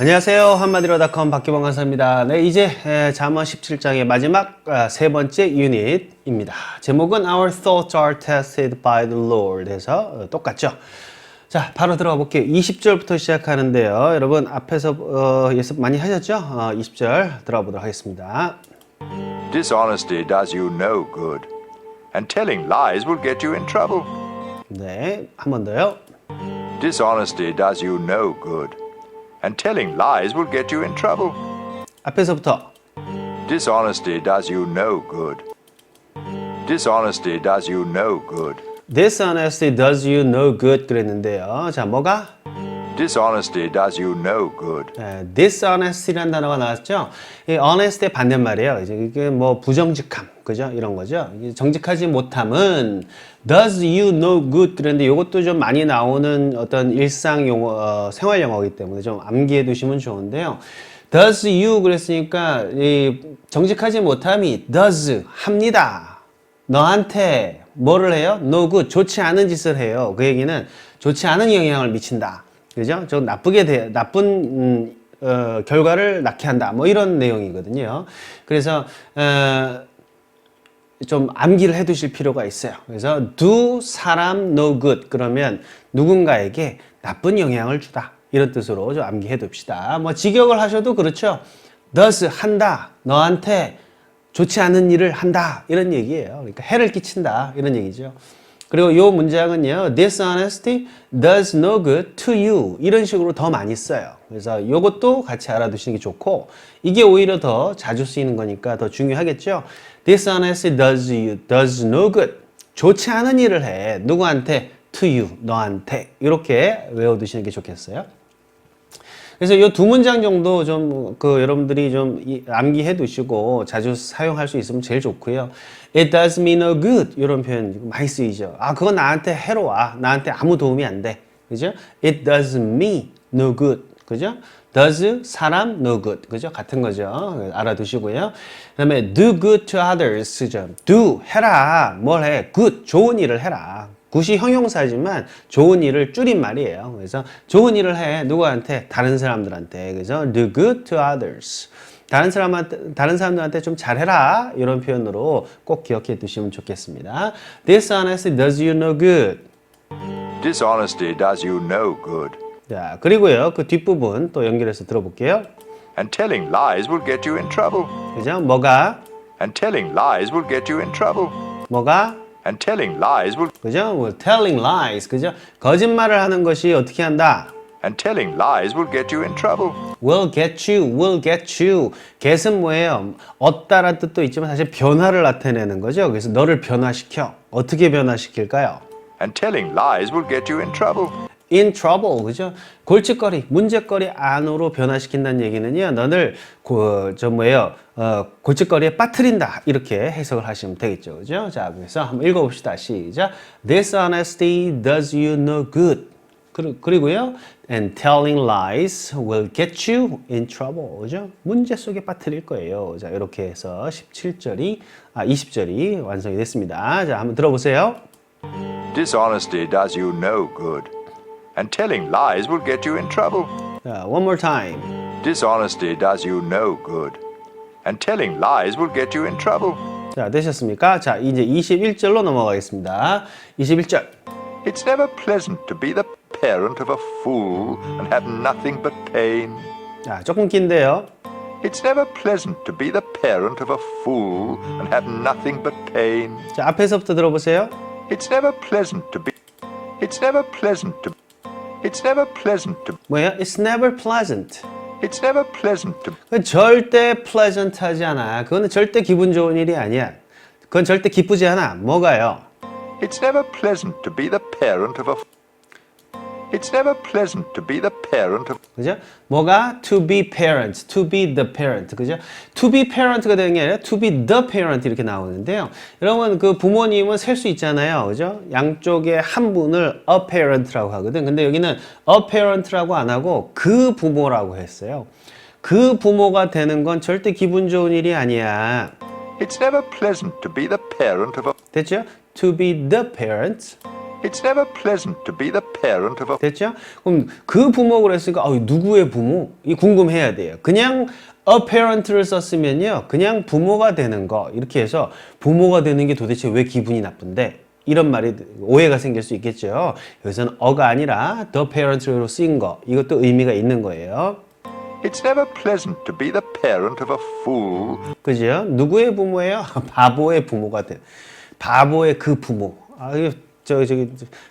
안녕하세요. 한마디로닷컴 박기범 강사입니다. 네, 이제 에, 잠언 17장의 마지막 아, 세 번째 유닛입니다. 제목은 Our thoughts are tested by the Lord 해서 어, 똑같죠. 자, 바로 들어가 볼게요. 20절부터 시작하는데요. 여러분 앞에서 어, 예습 많이 하셨죠? 어, 20절 들어가 보도록 하겠습니다. Dishonesty does you no good, and telling lies will get you in trouble. 네, 한 번 더요. Dishonesty does you no good, and telling lies will get you in trouble. 앞에서부터 Dishonesty does you no good. Dishonesty does you no good. Dishonesty does you no good 그랬는데요. 자, 뭐가? Dishonesty does you no good. 네, dishonesty라는 단어가 나왔죠. 이 honest의 반대말이에요. 이제 이게 뭐 부정직함, 그죠? 이런 거죠. 이게 정직하지 못함은 does you no good 그런데 이것도 좀 많이 나오는 어떤 일상 용어, 어, 생활 영어이기 때문에 좀 암기해 두시면 좋은데요. does you 그랬으니까 이 정직하지 못함이 does 합니다. 너한테 뭐를 해요? no good 좋지 않은 짓을 해요. 그 얘기는 좋지 않은 영향을 미친다. 그죠? 좀 나쁘게 돼, 나쁜 음, 어, 결과를 낳게 한다. 뭐 이런 내용이거든요. 그래서 어, 좀 암기를 해 두실 필요가 있어요. 그래서 do 사람 no good 그러면 누군가에게 나쁜 영향을 주다. 이런 뜻으로 좀 암기해 둡시다. 뭐 직역을 하셔도 그렇죠. does 한다. 너한테 좋지 않은 일을 한다. 이런 얘기예요. 그러니까 해를 끼친다. 이런 얘기죠. 그리고 요 문장은요. dishonesty does no good to you. 이런 식으로 더 많이 써요. 그래서 요것도 같이 알아두시는 게 좋고 이게 오히려 더 자주 쓰이는 거니까 더 중요하겠죠. dishonesty does you does no good. 좋지 않은 일을 해. 누구한테? to you. 너한테. 이렇게 외워두시는 게 좋겠어요. 그래서 이 두 문장 정도 좀 그 여러분들이 좀 이- 암기해 두시고 자주 사용할 수 있으면 제일 좋고요. It does me no good 이런 표현 많이 쓰이죠. 아 그건 나한테 해로워. 나한테 아무 도움이 안 돼. 그죠? It does me no good. 그죠? does 사람 no good. 그죠? 같은 거죠. 알아두시고요. 그다음에 do good to others 쓰죠. do 해라. 뭘 해? good 좋은 일을 해라. 굿이 형용사지만 좋은 일을 줄인 말이에요. 그래서 좋은 일을 해 누구한테 다른 사람들한테 그래서 do good to others. 다른 사람한테 다른 사람들한테 좀 잘해라 이런 표현으로 꼭 기억해 두시면 좋겠습니다. Dishonesty does you no good. Dishonesty does you no good, 자 그리고요 그 뒷부분 또 연결해서 들어볼게요. and telling lies will get you in trouble. 그죠? 뭐가 And telling lies will get you in trouble. 뭐가 And telling lies will 그죠? 뭐 telling lies 그죠? 거짓말을 하는 것이 어떻게 한다? and telling lies will get you in trouble. will get you, will get you. get은 뭐예요? 얻다라는 뜻도 있지만 사실 변화를 나타내는 거죠. 그래서 너를 변화시켜. 어떻게 변화시킬까요? And telling lies will get you in trouble. In trouble, 그죠? 골칫거리, 문제거리 안으로 변화시킨다는 얘기는요, 너를, 고, 저 뭐예요, 어, 골칫거리에 빠뜨린다. 이렇게 해석을 하시면 되겠죠. 그죠? 자, 그래서 한번 읽어 봅시다. 시작. Dishonesty does you no good. 그리- 그리고요, and telling lies will get you in trouble. 그죠? 문제 속에 빠뜨릴 거예요. 자, 이렇게 해서 17절이, 아, 20절이 완성이 됐습니다. 자, 한번 들어보세요. Dishonesty does you no good, and telling lies will get you in trouble. 자, one more time. Dishonesty does you no good, and telling lies will get you in trouble. 자, 되셨습니까? 자, 이제 21절로 넘어가겠습니다. 21절. It's never pleasant to be the parent of a fool and have nothing but pain. 자, 조금 긴데요. It's never pleasant to be the parent of a fool and have nothing but pain. 자, 앞에서부터 들어보세요. It's never pleasant to be. It's never pleasant to. It's never pleasant to. 뭐예요? It's never pleasant. It's never pleasant to. 그 절대 pleasant하지 않아. 그거는 절대 기분 좋은 일이 아니야. 그건 절대 기쁘지 않아. 뭐가요? It's never pleasant to be the parent of a. It's never pleasant to be the parent of. 그죠? 뭐가 to be parent, to be the parent, 그죠? to be parent가 되는 게 아니라 to be the parent 이렇게 나오는데요. 여러분 그 부모님은 셀 수 있잖아요, 그죠? 양쪽에 한 분을 a parent라고 하거든. 근데 여기는 a parent라고 안 하고 그 부모라고 했어요. 그 부모가 되는 건 절대 기분 좋은 일이 아니야. It's never pleasant to be the parent of a. 됐죠? to be the parent. It's never pleasant to be the parent of a 됐죠? 그럼 그 부모 그랬으니까 어, 누구의 부모? 이 궁금해야 돼요. 그냥 a parent를 썼으면요. 그냥 부모가 되는 거 이렇게 해서 부모가 되는 게 도대체 왜 기분이 나쁜데? 이런 말이 오해가 생길 수 있겠죠. 여기서는 어가 아니라 the parent로 쓰인 거 이것도 의미가 있는 거예요. It's never pleasant to be the parent of a fool. 그죠? 누구의 부모예요? 바보의 부모가 된. 바보의 그 부모. 아, 저 저기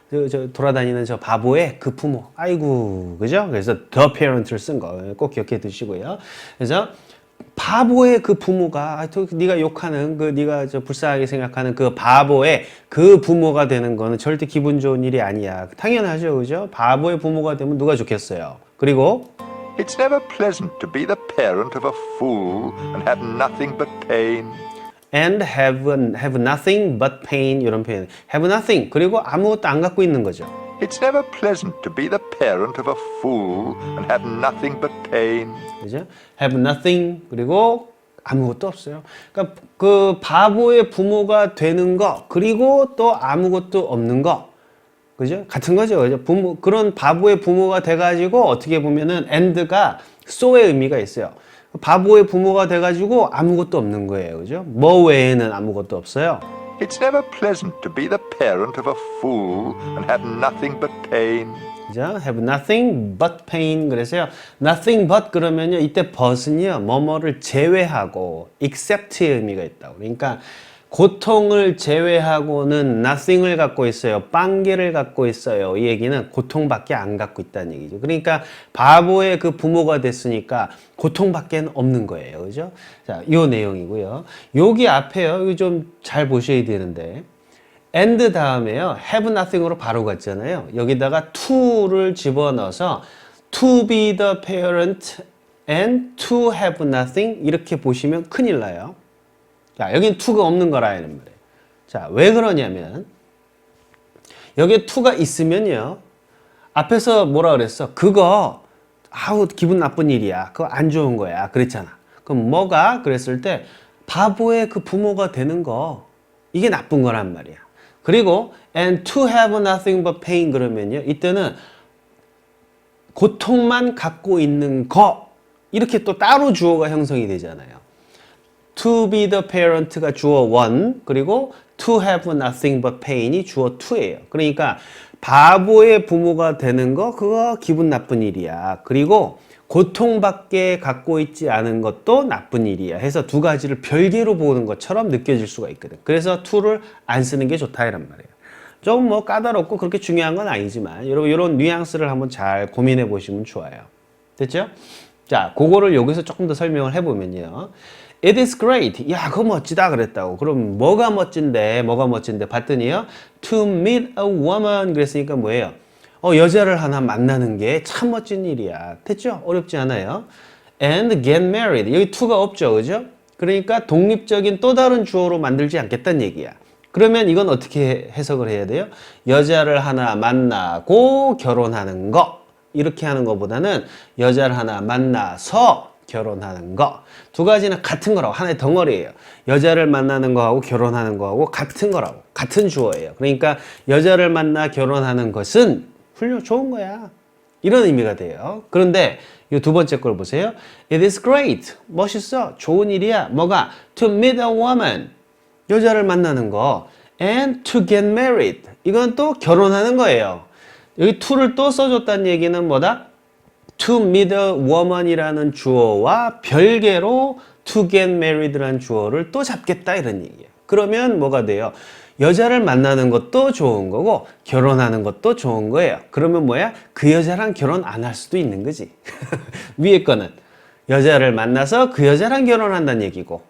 저, 저 돌아다니는 저 바보의 그 부모. 아이고, 그죠? 그래서 the parent를 쓴 거 꼭 기억해 두시고요. 그래서 바보의 그 부모가 아, 저 네가 욕하는 그 네가 저 불쌍하게 생각하는 그 바보의 그 부모가 되는 거는 절대 기분 좋은 일이 아니야. 당연하죠, 그죠? 바보의 부모가 되면 누가 좋겠어요. 그리고 It's never pleasant to be the parent of a fool and have nothing but pain. And have have nothing but pain 이런 표현. have nothing 그리고 아무것도 안 갖고 있는 거죠. It's never pleasant to be the parent of a fool and have nothing but pain. 그죠? have nothing 그리고 아무것도 없어요. 그러니까 그 바보의 부모가 되는 거 그리고 또 아무것도 없는 거. 그죠? 같은 거죠. 그죠? 부모 그런 바보의 부모가 돼 가지고 어떻게 보면은 and가 so의 의미가 있어요. 바보의 부모가 돼 가지고 아무것도 없는 거예요. 그죠? 뭐 외에는 아무것도 없어요. It's never pleasant to be the parent of a fool and have nothing but pain. 그죠? have nothing but pain 그래서요. nothing but 그러면요. 이때 but은요. 뭐뭐를 제외하고 except의 의미가 있다고. 그러니까 고통을 제외하고는 nothing을 갖고 있어요. 빵개를 갖고 있어요. 이 얘기는 고통밖에 안 갖고 있다는 얘기죠. 그러니까 바보의 그 부모가 됐으니까 고통밖에 없는 거예요. 그죠? 자, 요 내용이고요. 여기 앞에요. 이거 좀 잘 보셔야 되는데 and 다음에요. have nothing으로 바로 갔잖아요. 여기다가 to를 집어넣어서 to be the parent and to have nothing 이렇게 보시면 큰일 나요. 자, 여긴 to가 없는 거라 이런 말이에요. 자, 왜 그러냐면 여기에 to가 있으면요. 앞에서 뭐라 그랬어? 그거 아우 기분 나쁜 일이야. 그거 안 좋은 거야. 그랬잖아. 그럼 뭐가 그랬을 때 바보의 그 부모가 되는 거 이게 나쁜 거란 말이야. 그리고 and to have nothing but pain 그러면요. 이때는 고통만 갖고 있는 거 이렇게 또 따로 주어가 형성이 되잖아요. To be the parent가 주어 one 그리고 to have nothing but pain이 주어 two예요. 그러니까 바보의 부모가 되는 거 그거 기분 나쁜 일이야. 그리고 고통밖에 갖고 있지 않은 것도 나쁜 일이야. 해서 두 가지를 별개로 보는 것처럼 느껴질 수가 있거든. 그래서 to를 안 쓰는 게 좋다 이란 말이에요. 좀 뭐 까다롭고 그렇게 중요한 건 아니지만 여러분 이런 뉘앙스를 한번 잘 고민해 보시면 좋아요. 됐죠? 자, 그거를 여기서 조금 더 설명을 해보면요. It is great. 야, 그거 멋지다 그랬다고. 그럼 뭐가 멋진데? 뭐가 멋진데? 봤더니요. To meet a woman 그랬으니까 뭐예요? 어, 여자를 하나 만나는 게 참 멋진 일이야. 됐죠? 어렵지 않아요. And get married. 여기 to가 없죠. 그죠? 그러니까 독립적인 또 다른 주어로 만들지 않겠다는 얘기야. 그러면 이건 어떻게 해석을 해야 돼요? 여자를 하나 만나고 결혼하는 거. 이렇게 하는 것보다는 여자를 하나 만나서 결혼하는 거. 두 가지는 같은 거라고. 하나의 덩어리예요. 여자를 만나는 거하고 결혼하는 거하고 같은 거라고. 같은 주어예요. 그러니까 여자를 만나 결혼하는 것은 훌륭 좋은 거야. 이런 의미가 돼요. 그런데 이 두 번째 걸 보세요. It is great. 멋있어. 좋은 일이야. 뭐가? To meet a woman. 여자를 만나는 거. And to get married. 이건 또 결혼하는 거예요. 여기 to를 또 써줬다는 얘기는 뭐다? To meet a woman이라는 주어와 별개로 to get married라는 주어를 또 잡겠다 이런 얘기예요. 그러면 뭐가 돼요? 여자를 만나는 것도 좋은 거고 결혼하는 것도 좋은 거예요. 그러면 뭐야? 그 여자랑 결혼 안 할 수도 있는 거지. 위에 거는 여자를 만나서 그 여자랑 결혼한다는 얘기고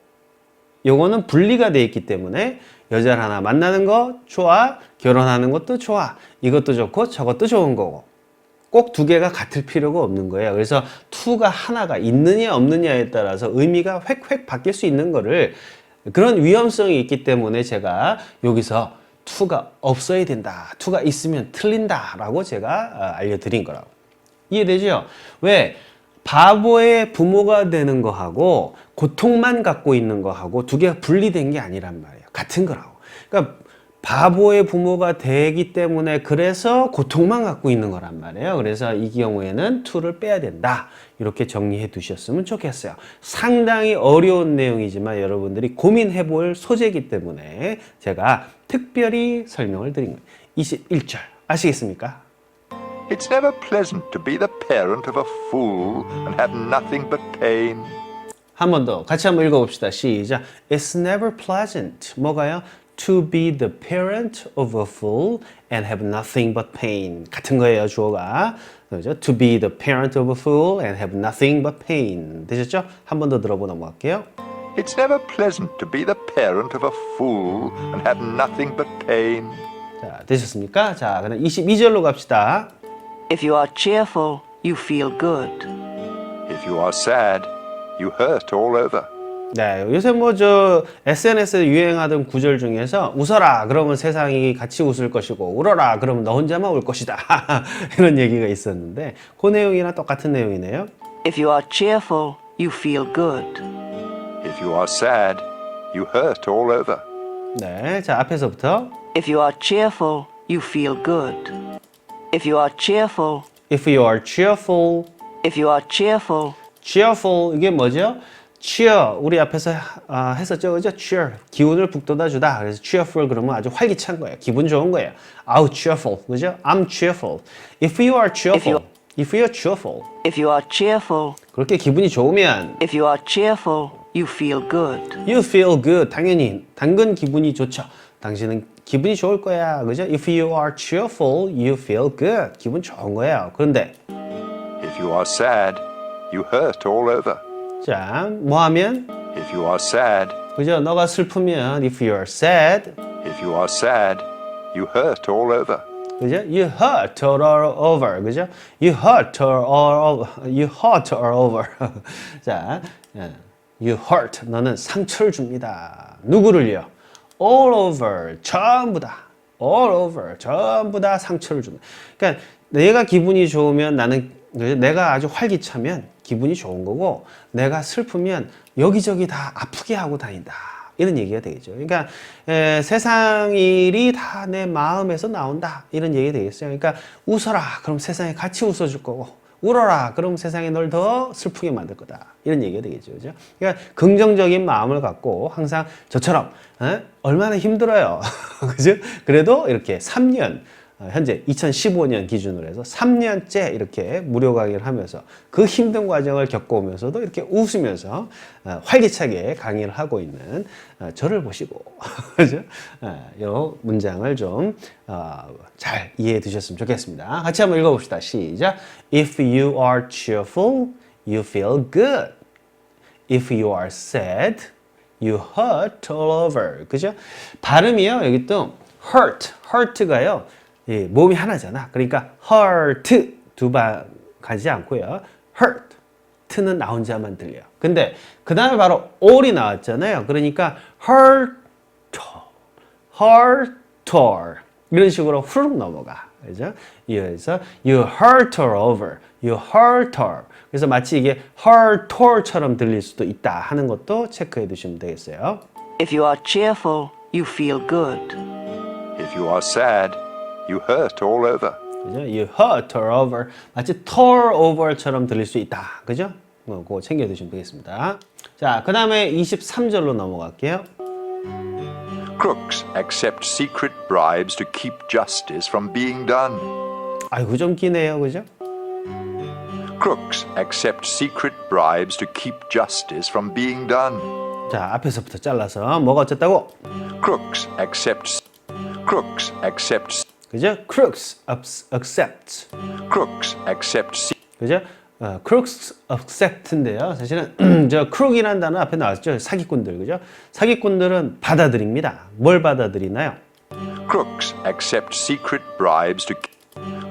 요거는 분리가 돼 있기 때문에 여자를 하나 만나는 거 좋아, 결혼하는 것도 좋아. 이것도 좋고 저것도 좋은 거고. 꼭 두 개가 같을 필요가 없는 거예요. 그래서 to가 하나가 있느냐 없느냐에 따라서 의미가 획획 바뀔 수 있는 거를 그런 위험성이 있기 때문에 제가 여기서 to가 없어야 된다. to가 있으면 틀린다 라고 제가 어, 알려드린 거라고. 이해되죠? 왜? 바보의 부모가 되는 거하고 고통만 갖고 있는 거하고 두 개가 분리된 게 아니란 말이에요. 같은 거라고. 그러니까 바보의 부모가 되기 때문에 그래서 고통만 갖고 있는 거란 말이에요. 그래서 이 경우에는 to를 빼야 된다. 이렇게 정리해 두셨으면 좋겠어요. 상당히 어려운 내용이지만 여러분들이 고민해 볼 소재이기 때문에 제가 특별히 설명을 드린 거예요. 21절 아시겠습니까? It's never pleasant to be the parent of a fool and have nothing but pain. 한 번 더 같이 한번 읽어봅시다. 시작. It's never pleasant. 뭐가요? To be the parent of a fool and have nothing but pain. 같은 거예요, 주어가. 그죠? To be the parent of a fool and have nothing but pain. 되셨죠? 한 번 더 들어보고 넘어갈게요. It's never pleasant to be the parent of a fool and have nothing but pain. 자, 되셨습니까? 자, 그럼 22절로 갑시다. If you are cheerful, you feel good. If you are sad, you hurt all over. 네, 요새 뭐 저 SNS에 유행하던 구절 중에서 웃어라 그러면 세상이 같이 웃을 것이고 울어라 그러면 너 혼자만 울 것이다 이런 얘기가 있었는데 그 내용이랑 똑같은 내용이네요. If you are cheerful, you feel good. If you are sad, you hurt all over. 네, 자 앞에서부터 If you are cheerful, you feel good. If you are cheerful, if you are cheerful, if you are cheerful, cheerful 이게 뭐죠? Cheer 우리 앞에서 아, 했었죠, 그죠? cheer 기운을 북돋아주다. 그래서 cheerful 그러면 아주 활기찬 거예요. 기분 좋은 거예요. 아우 cheerful, 그죠? I'm cheerful. If you are cheerful, if you are cheerful, if you are cheerful, 그렇게 기분이 좋으면 if you are cheerful, you feel good. You feel good. 당연히 당근 기분이 좋죠. 당신은 기분이 좋을 거야. 그죠? If you are cheerful, you feel good. 기분 좋은 거예요. 그런데 If you are sad, you hurt all over. 자, 뭐 하면 If you are sad, 그죠? 너가 슬프면 if you are sad, if you are sad, you hurt all over. 그죠? You hurt all over. 그죠? You hurt all over. You hurt all over. 자, 예. you hurt. 너는 상처를 줍니다. 누구를요? all over. 전부 다. all over. 전부 다 상처를 줍니다. 그러니까 내가 기분이 좋으면 나는? 내가 아주 활기차면 기분이 좋은 거고 내가 슬프면 여기저기 다 아프게 하고 다닌다. 이런 얘기가 되겠죠. 그러니까 에, 세상 일이 다 내 마음에서 나온다 이런 얘기가 되겠어요. 그러니까 웃어라 그럼 세상에 같이 웃어줄 거고 울어라 그럼 세상에 널 더 슬프게 만들 거다 이런 얘기가 되겠죠. 그죠? 그러니까 긍정적인 마음을 갖고 항상 저처럼 에? 얼마나 힘들어요. 그죠? 그래도 이렇게 3년 어, 현재 2015년 기준으로 해서 3년째 이렇게 무료 강의를 하면서 그 힘든 과정을 겪어오면서도 이렇게 웃으면서 어, 활기차게 강의를 하고 있는 어, 저를 보시고 그죠? 이 문장을 좀 잘 이해해 두셨으면 좋겠습니다. 같이 한번 읽어봅시다. 시작. If you are cheerful, you feel good. If you are sad, you hurt all over. 그죠? 발음이요. 여기 또 hurt, hurt가요. 예, 몸이 하나잖아. 그러니까 hurt 두번 가지 않고요. hurt 는 나 혼자만 들려. 근데 그 다음에 바로 all이 나왔잖아요. 그러니까 hurt, hurt, 이런 식으로 후룩 넘어가. 그죠? 그래서 you hurt her over, you hurt her. 그래서 마치 이게 hurt her처럼 들릴 수도 있다 하는 것도 체크해 두시면 되겠어요. If you are cheerful, you feel good. If you are sad, you hurt all over. 그죠? You hurt her over. 마치 tore over처럼 들릴 수 있다. 그죠? 뭐, 그거 챙겨 두시면 되겠습니다. 자, 그 다음에 23절로 넘어갈게요. Crooks accept secret bribes to keep justice from being done. 아이고, 좀 기네요. 그죠? Crooks accept secret bribes to keep justice from being done. 자, 앞에서부터 잘라서 뭐가 어쨌다고? Crooks accept crooks accept 그죠? crooks accept. crooks accept 그죠? 어, crooks accept인데요. 사실은 저 crook이라는 단어 앞에 나왔죠. 사기꾼들. 그죠? 사기꾼들은 받아들입니다. 뭘 받아들이나요? crooks accept secret bribes to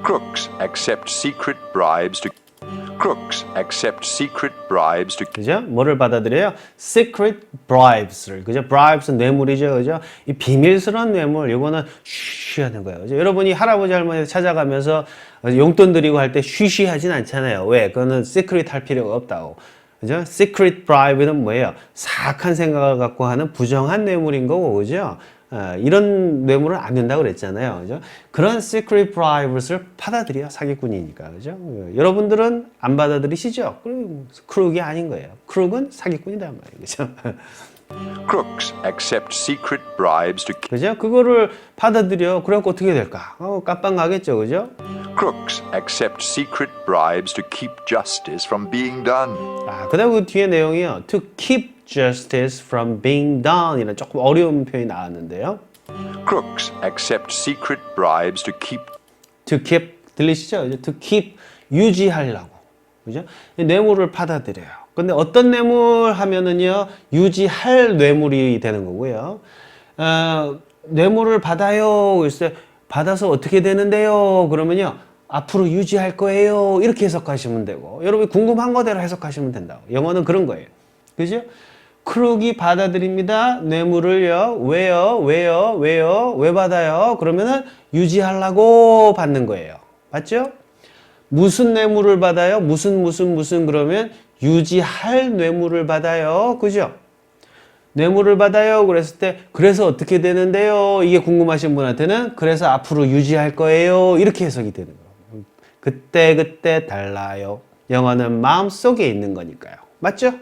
crooks accept secret bribes to crooks accept secret bribes to 그죠? 뭐를 받아들여요? secret bribes를. 그죠? bribes 뇌물이죠. 그죠? 이 비밀스러운 뇌물, 이거는 쉬쉬 하는 거예요. 그죠? 여러분이 할아버지 할머니 찾아가면서 용돈 드리고 할 때 쉬쉬 하진 않잖아요. 왜? 그거는 secret 할 필요가 없다고. 그죠? secret bribe는 뭐예요? 사악한 생각을 갖고 하는 부정한 뇌물인 거고, 그죠? 어, 이런 뇌물은 안 된다고 그랬잖아요. 그죠? 그런 secret bribes를 받아들여 사기꾼이니까. 그죠? 어, 여러분들은 안 받아들이시죠? 그럼 크룩이 아닌 거예요. 크룩은 사기꾼이란 말이에요. 그죠? Crooks accept secret bribes to 그죠? 그거를 받아들여. 그래갖고 어떻게 될까? 어, 깜빵 가겠죠. 그죠? Crooks accept secret bribes to keep justice from being done. 아, 그 다음 그 뒤에 내용이요. To keep justice from being done. 이런 조금 어려운 표현이 나왔는데요. Crooks accept secret bribes to keep to keep 들리시죠? 이제 to keep 유지하려고 그죠? 뇌물을 받아들여요. 근데 어떤 뇌물 하면은요 유지할 뇌물이 되는 거고요. 어, 뇌물을 받아요. 글쎄 받아서 어떻게 되는데요? 그러면요 앞으로 유지할 거예요. 이렇게 해석하시면 되고 여러분이 궁금한 거대로 해석하시면 된다고. 영어는 그런 거예요. 그죠? 크룩이 받아들입니다. 뇌물을요. 왜요? 왜요? 왜요? 왜 받아요? 그러면은 유지하려고 받는 거예요. 맞죠? 무슨 뇌물을 받아요? 무슨 무슨 무슨 그러면 유지할 뇌물을 받아요. 그죠? 뇌물을 받아요. 그랬을 때 그래서 어떻게 되는데요? 이게 궁금하신 분한테는 그래서 앞으로 유지할 거예요. 이렇게 해석이 되는 거예요. 그때 그때 달라요. 영어는 마음 속에 있는 거니까요. 맞죠?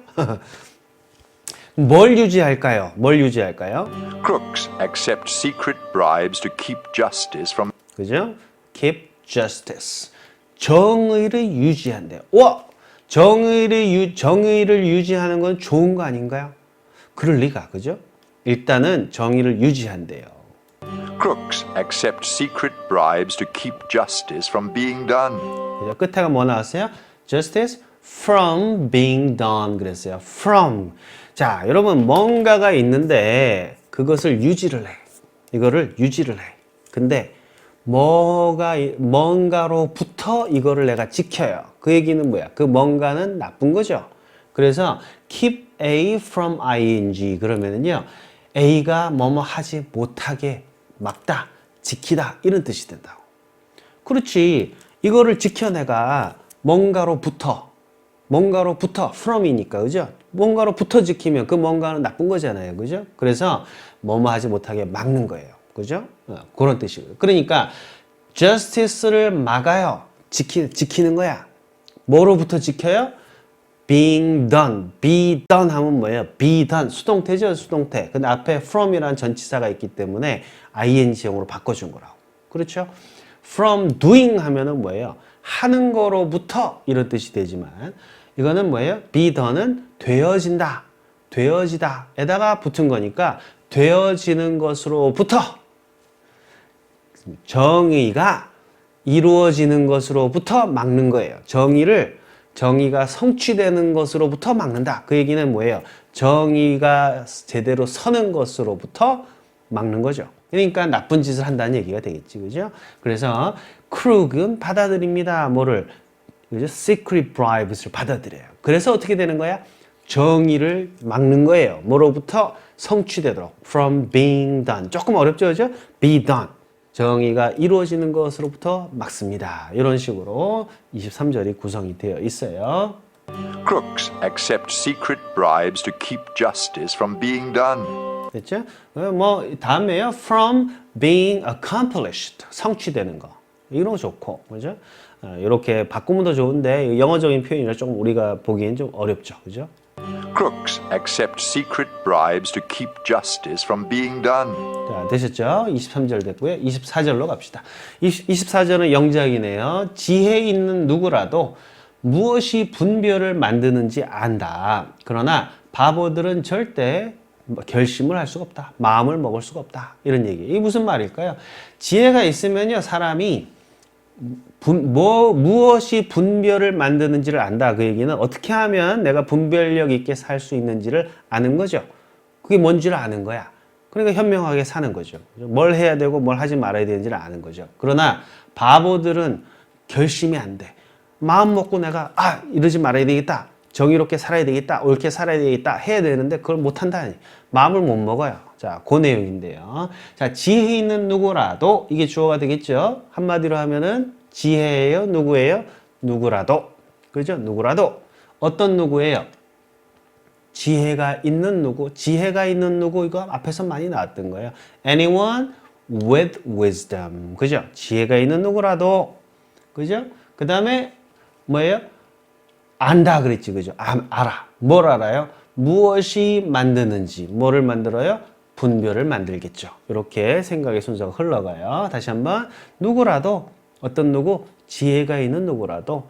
뭘 유지할까요? 뭘 유지할까요? Crooks accept secret bribes to keep justice from 그죠? Keep justice. 정의를 유지한대요. 와! 정의를 유, 정의를 유지하는 건 좋은 거 아닌가요? 그럴 리가, 그죠? 일단은 정의를 유지한대요. Crooks accept secret bribes to keep justice from being done. 그죠? 끝에가 뭐 나왔어요? Justice from being done 그랬어요. From. 자, 여러분 뭔가가 있는데 그것을 유지를 해. 이거를 유지를 해. 근데 뭐가 이- 뭔가로부터 이거를 내가 지켜요. 그 얘기는 뭐야? 그 뭔가는 나쁜 거죠. 그래서 keep A from ing 그러면은요. A가 뭐뭐 하지 못하게 막다, 지키다 이런 뜻이 된다고. 그렇지. 이거를 지켜 내가 뭔가로부터 뭔가로부터 from이니까 그죠? 뭔가로부터 지키면 그 뭔가는 나쁜 거잖아요. 그죠? 그래서 뭐뭐 하지 못하게 막는 거예요. 그죠? 어, 그런 뜻이고요. 그러니까 justice를 막아요. 지키, 지키는 거야. 뭐로부터 지켜요? being done, be done 하면 뭐예요? be done, 수동태죠, 수동태. 근데 앞에 from이라는 전치사가 있기 때문에 ing형으로 바꿔준 거라고. 그렇죠? from doing 하면은 뭐예요? 하는 거로부터 이런 뜻이 되지만 이거는 뭐예요? be done은 되어진다, 되어지다 에다가 붙은 거니까 되어지는 것으로부터 정의가 이루어지는 것으로부터 막는 거예요. 정의를 정의가 성취되는 것으로부터 막는다. 그 얘기는 뭐예요? 정의가 제대로 서는 것으로부터 막는 거죠. 그러니까 나쁜 짓을 한다는 얘기가 되겠지, 그죠? 그래서 크룩은 받아들입니다. 뭐를 그죠? secret bribes를 받아들여요. 그래서 어떻게 되는 거야? 정의를 막는 거예요. 뭐로부터 성취되도록 from being done. 조금 어렵죠, 그죠? be done. 정의가 이루어지는 것으로부터 막습니다. 이런 식으로 23절이 구성이 되어 있어요. Crooks accept secret bribes to keep justice from being done. 됐죠? 어, 뭐 다음에요. from being accomplished. 성취되는 거. 이런 거 좋고. 그죠? 어, 이렇게 바꾸면 더 좋은데 영어적인 표현이라 좀 우리가 보기엔 좀 어렵죠. 그죠? Crooks accept secret bribes to keep justice from being done. 자, 되셨죠? 23절 됐고요. 24절로 갑시다. 20, 24절은 영작이네요. 지혜 있는 누구라도 무엇이 분별을 만드는지 안다. 그러나 바보들은 절대 뭐 결심을 할 수가 없다. 마음을 먹을 수가 없다. 이런 얘기. 이게 무슨 말일까요? 지혜가 있으면요, 사람이 분, 뭐, 무엇이 분별을 만드는지를 안다. 그 얘기는 어떻게 하면 내가 분별력 있게 살 수 있는지를 아는 거죠. 그게 뭔지를 아는 거야. 그러니까 현명하게 사는 거죠. 뭘 해야 되고 뭘 하지 말아야 되는지를 아는 거죠. 그러나 바보들은 결심이 안 돼. 마음 먹고 내가 아 이러지 말아야 되겠다. 정의롭게 살아야 되겠다. 옳게 살아야 되겠다. 해야 되는데 그걸 못 한다니. 마음을 못 먹어요. 자, 그 내용인데요. 자, 지혜 있는 누구라도 이게 주어가 되겠죠. 한마디로 하면은 지혜예요. 누구예요? 누구라도. 그죠? 누구라도. 어떤 누구예요? 지혜가 있는 누구, 지혜가 있는 누구 이거 앞에서 많이 나왔던 거예요. Anyone with wisdom. 그죠? 지혜가 있는 누구라도 그죠? 그 다음에 뭐예요? 안다 그랬지 그죠? 아, 알아. 뭘 알아요? 무엇이 만드는지 뭐를 만들어요? 분별을 만들겠죠. 이렇게 생각의 순서가 흘러가요. 다시 한번 누구라도 어떤 누구 지혜가 있는 누구라도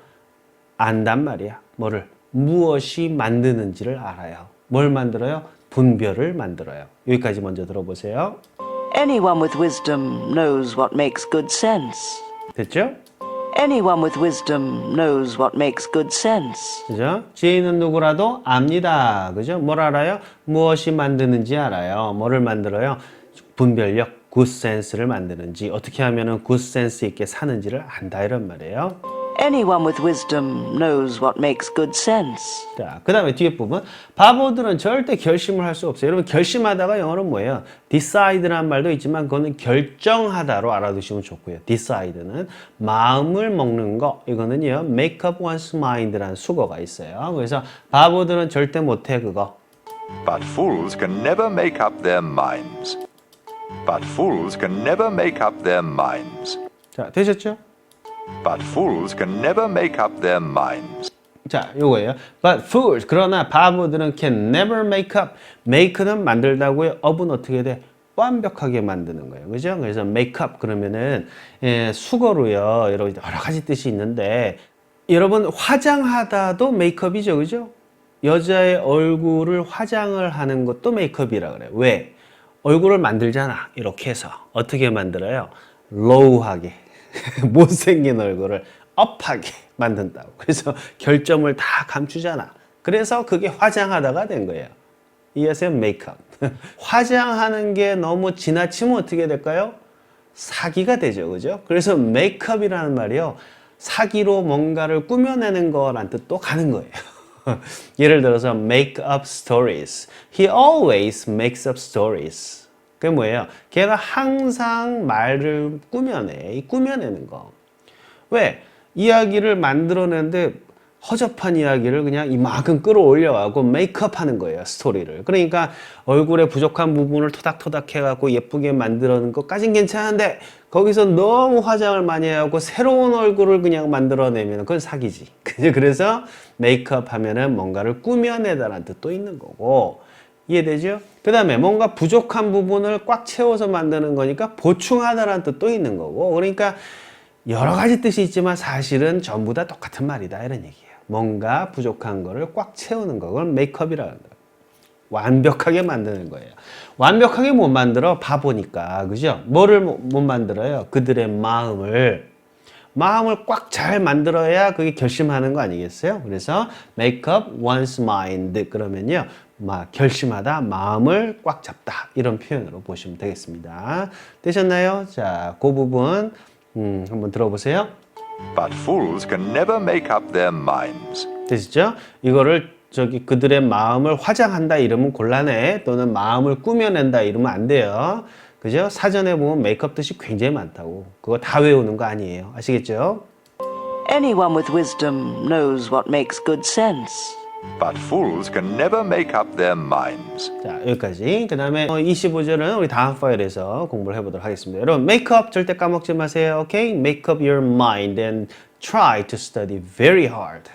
안단 말이야. 뭐를 무엇이 만드는지를 알아요. 뭘 만들어요? 분별을 만들어요. 여기까지 먼저 들어보세요. Anyone with wisdom knows what makes good sense. 됐죠? Anyone with wisdom knows what makes good sense. 그죠? 지혜 있는 누구라도 압니다. 그죠? 뭘 알아요? 무엇이 만드는지 알아요. 뭐를 만들어요? 분별력, 굿센스를 만드는지, 어떻게 하면 굿센스 있게 사는지를 안다. 이런 말이에요. Anyone with wisdom knows what makes good sense. 자, 그 다음에 뒤에 부분. 바보들은 절대 결심을 할 수 없어요. 여러분, 결심하다가 영어로 뭐예요? decide라는 말도 있지만, 그거는 결정하다로 알아두시면 좋고요. decide는 마음을 먹는 거. 이거는요, make up one's mind라는 수거가 있어요. 그래서 바보들은 절대 못해, 그거. But fools can never make up their minds. But fools can never make up their minds. 자, 되셨죠? But fools can never make up their minds. 자, 요거예요. But fools, 그러나 바보들은 can never make up. make는 만들다고요. up은 어떻게 돼? 완벽하게 만드는 거예요. 그죠? 그래서 make up 그러면은 예, 수거로요. 여러 여러 가지 뜻이 있는데 여러분 화장하다도 메이크업이죠. 그죠? 여자의 얼굴을 화장을 하는 것도 메이크업이라 그래요. 왜? 얼굴을 만들잖아. 이렇게 해서 어떻게 만들어요? 로우하게 못생긴 얼굴을 업하게 만든다고. 그래서 결점을 다 감추잖아. 그래서 그게 화장하다가 된 거예요. 이해하세요? 메이크업. 화장하는 게 너무 지나치면 어떻게 될까요? 사기가 되죠. 그죠? 그래서 메이크업이라는 말이요. 사기로 뭔가를 꾸며내는 거란 뜻도 가는 거예요. 예를 들어서 make up stories. He always makes up stories. 그게 뭐예요? 걔가 항상 말을 꾸며내. 이 꾸며내는 거. 왜? 이야기를 만들어내는데 허접한 이야기를 그냥 이만큼 끌어올려가고 메이크업 하는 거예요, 스토리를. 그러니까 얼굴에 부족한 부분을 토닥토닥 해갖고 예쁘게 만들어낸 것까진 괜찮은데 거기서 너무 화장을 많이 해갖고 새로운 얼굴을 그냥 만들어내면 그건 사기지. 그래서 메이크업 하면은 뭔가를 꾸며내다라는 뜻도 있는 거고. 이해되죠? 그 다음에 뭔가 부족한 부분을 꽉 채워서 만드는 거니까 보충하다라는 뜻도 있는 거고. 그러니까 여러 가지 뜻이 있지만 사실은 전부 다 똑같은 말이다. 이런 얘기예요. 뭔가 부족한 거를 꽉 채우는 거. 그걸 메이크업이라는 거예요. 완벽하게 만드는 거예요. 완벽하게 못 만들어 바보니까. 그죠? 뭐를 못못 만들어요? 그들의 마음을. 마음을 꽉 잘 만들어야 그게 결심하는 거 아니겠어요? 그래서 up one's mind 그러면요. 막 결심하다 마음을 꽉 잡다 이런 표현으로 보시면 되겠습니다. 되셨나요? 자, 그 부분 음, 한번 들어보세요. But fools can never make up their minds. 되시죠? 이거를 저기 그들의 마음을 화장한다 이러면 곤란해 또는 마음을 꾸며낸다 이러면 안 돼요. 그죠? 사전에 보면 메이크업 뜻이 굉장히 많다고. 그거 다 외우는 거 아니에요. 아시겠죠? Anyone with wisdom knows what makes good sense. But fools can never make up their minds. 자, 여기까지. 그 다음에 25절은 우리 다음 파일에서 공부를 해보도록 하겠습니다. 여러분, 메이크업 절대 까먹지 마세요. 오케이? Make up your mind and try to study very hard.